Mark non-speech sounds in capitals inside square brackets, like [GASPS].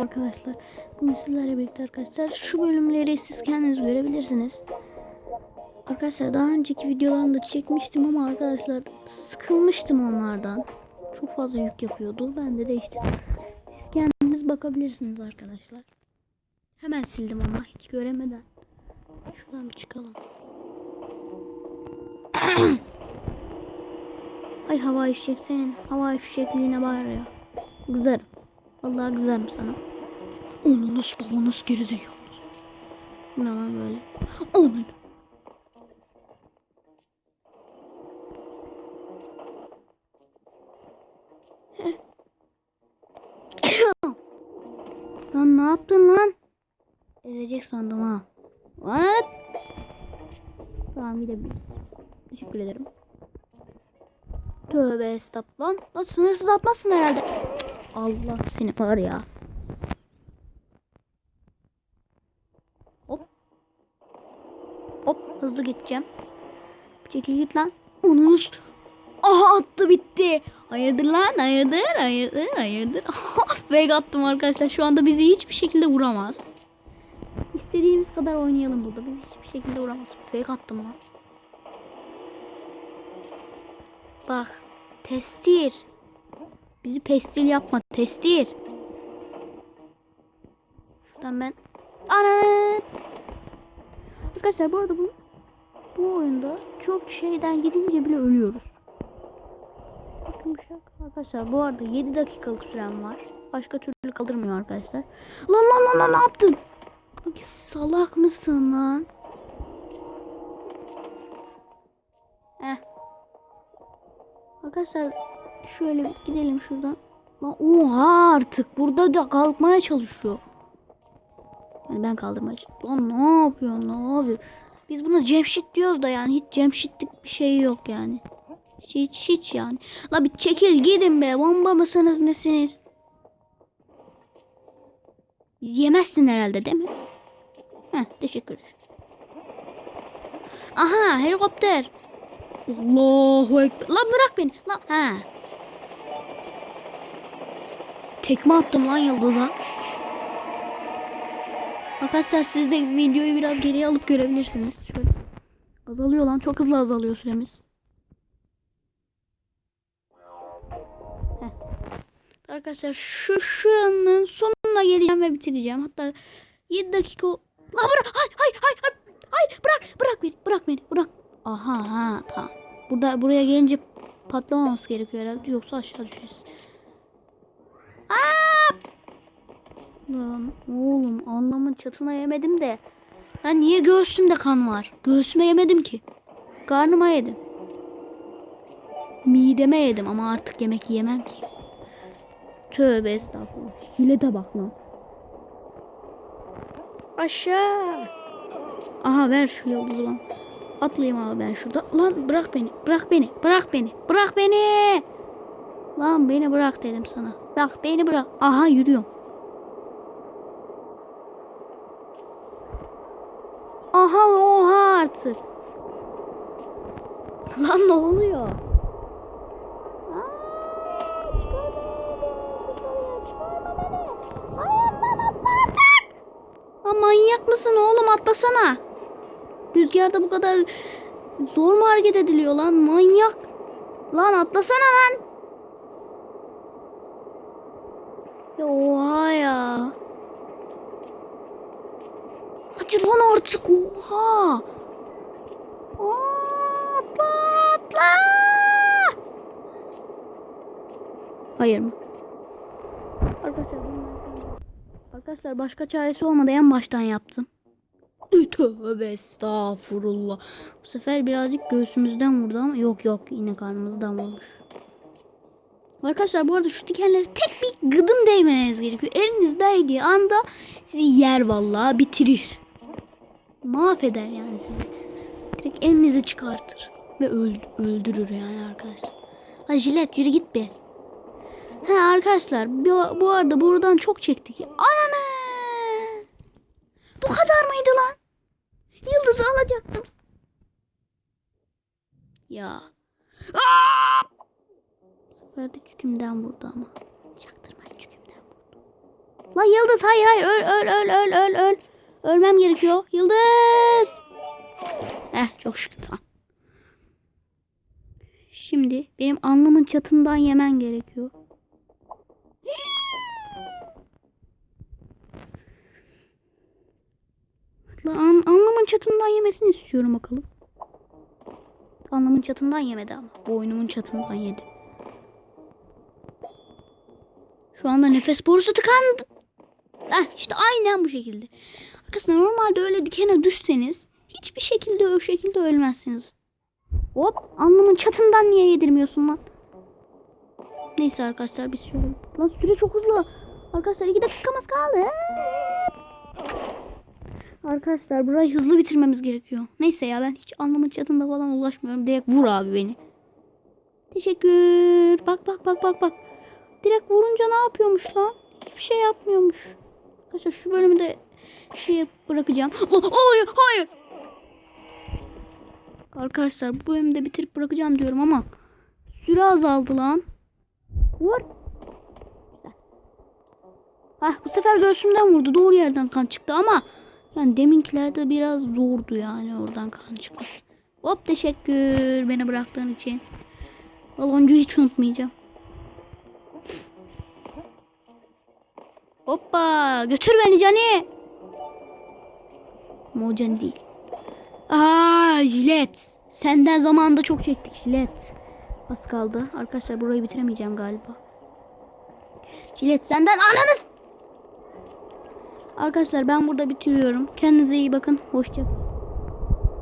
arkadaşlar. Bugün sizlerle birlikte arkadaşlar şu bölümleri siz kendiniz görebilirsiniz. Arkadaşlar daha önceki videolarımda çekmiştim ama arkadaşlar sıkılmıştım onlardan. Çok fazla yük yapıyordu. Ben de değiştirdim. Siz kendiniz bakabilirsiniz arkadaşlar. Hemen sildim ama hiç göremeden. Şuradan bir çıkalım. [CLEARS THROAT] Ay hava fişek senin. Hava fişekliğine ya. Kızarım. Vallahi kızarım sana. Onunuz babanız gerizekalı. Bu ne lan böyle? Onun. lan ne yaptın lan? Ezecek sandım ha. What? Tamam gidebiliriz. Teşekkür ederim. Tövbe estağfurullah. Lan, sınırsız atmazsın herhalde. Allah seni var ya. Hop. Hop hızlı gideceğim. Çekil git lan. Onunuz. Aha attı bitti. Hayırdır lan hayırdır hayırdır hayırdır. [LAUGHS] Fake attım arkadaşlar. Şu anda bizi hiçbir şekilde vuramaz. İstediğimiz kadar oynayalım burada. Bizi hiçbir şekilde vuramaz. Fake attım lan. Bak. Testir. Bizi pestil yapma. Testir. Şuradan ben. Ananı. Arkadaşlar bu arada bu bu oyunda çok şeyden gidince bile ölüyoruz. Yumuşak. Arkadaşlar bu arada 7 dakikalık süren var. Başka türlü kaldırmıyor arkadaşlar. Lan lan lan lan ne yaptın? Salak mısın lan? Heh. Arkadaşlar şöyle gidelim şuradan. Oha artık burada da kalkmaya çalışıyor. Yani ben kaldırmaya çalışıyorum. Ne yapıyorsun ne yapıyor? Biz buna Cemşit diyoruz da yani hiç Cemşitlik bir şey yok yani. Hiç hiç, hiç yani. La bir çekil gidin be bomba mısınız nesiniz? Biz yemezsin herhalde değil mi? Heh teşekkür ederim. Aha helikopter. Allahu ekber. Lan bırak beni. Lan ha. Tekme attım lan yıldıza. Arkadaşlar siz de videoyu biraz geriye alıp görebilirsiniz. Şöyle. Azalıyor lan. Çok hızlı azalıyor süremiz. Heh. Arkadaşlar şu şuranın sonuna geleceğim ve bitireceğim. Hatta 7 dakika... Lan bırak! Hayır hayır hayır! hayır. Hayır bırak! Bırak beni! Bırak beni! Bırak! Aha ha tamam. Burada buraya gelince patlamaması gerekiyor herhalde. Yoksa aşağı düşeriz. Aa! Oğlum anlamın çatına yemedim de. Ben niye göğsümde kan var? Göğsüme yemedim ki. Karnıma yedim. Mideme yedim ama artık yemek yemem ki. Tövbe estağfurullah. Hilete bak lan. Aşağı. Aha ver şu yıldızı bana. Atlayayım abi ben şurada. Lan bırak beni. Bırak beni. Bırak beni. Bırak beni. Lan beni bırak dedim sana. Bak beni bırak. Aha yürüyorum. Aha oha artık. Lan ne oluyor? Aa, manyak mısın oğlum atlasana. Rüzgarda bu kadar zor mu hareket ediliyor lan manyak. Lan atlasana lan. Ya oha ya. Hadi lan artık oha. Aa, Atla. Hayır mı? Arkadaşlar, arkadaşlar başka çaresi olmadı en baştan yaptım. Tövbe estağfurullah. Bu sefer birazcık göğsümüzden vurdu ama yok yok yine karnımızdan vurmuş. Arkadaşlar bu arada şu dikenlere tek bir gıdım değmeniz gerekiyor. Eliniz değdiği anda sizi yer vallahi bitirir. Mahveder yani sizi. Direkt elinizi çıkartır. Ve öld- öldürür yani arkadaşlar. Ha jilet yürü git be. He arkadaşlar bu, bu arada buradan çok çektik. Ananı. Bu kadar mıydı lan? Yıldızı alacaktım. Ya. Aa! Sefer de çükümden vurdu ama. Çaktırmayın çükümden vurdu. La Yıldız hayır hayır öl öl öl öl öl öl. Ölmem gerekiyor. Yıldız. Eh çok şükür tamam. Şimdi benim alnımın çatından yemen gerekiyor. Lan alnımın çatından yemesini istiyorum bakalım. Alnımın çatından yemedi ama. Boynumun çatından yedi. Şu anda nefes borusu tıkandı. Heh, işte aynen bu şekilde. Arkasında normalde öyle dikene düşseniz hiçbir şekilde o şekilde ölmezsiniz. Hop alnımın çatından niye yedirmiyorsun lan? Neyse arkadaşlar biz şöyle. Lan süre çok hızlı. Arkadaşlar iki dakikamız kaldı. Arkadaşlar burayı hızlı bitirmemiz gerekiyor. Neyse ya ben hiç alnımın çatında falan ulaşmıyorum. Direkt vur abi beni. Teşekkür. Bak bak bak bak bak. Direkt vurunca ne yapıyormuş lan? Hiçbir şey yapmıyormuş. Arkadaşlar şu bölümü de şey bırakacağım. [GASPS] Oh, hayır hayır. Arkadaşlar bu bölümü de bitirip bırakacağım diyorum ama süre azaldı lan. Vur. Hah bu sefer göğsümden vurdu. Doğru yerden kan çıktı ama yani deminkilerde biraz zordu yani oradan kan çıkması. Hop teşekkür beni bıraktığın için. Baloncuğu hiç unutmayacağım. Hoppa götür beni Cani. Cani değil. Aa jilet. Senden zamanında çok çektik jilet. Az kaldı. Arkadaşlar burayı bitiremeyeceğim galiba. Jilet senden ananız. Arkadaşlar ben burada bitiriyorum. Kendinize iyi bakın. Hoşça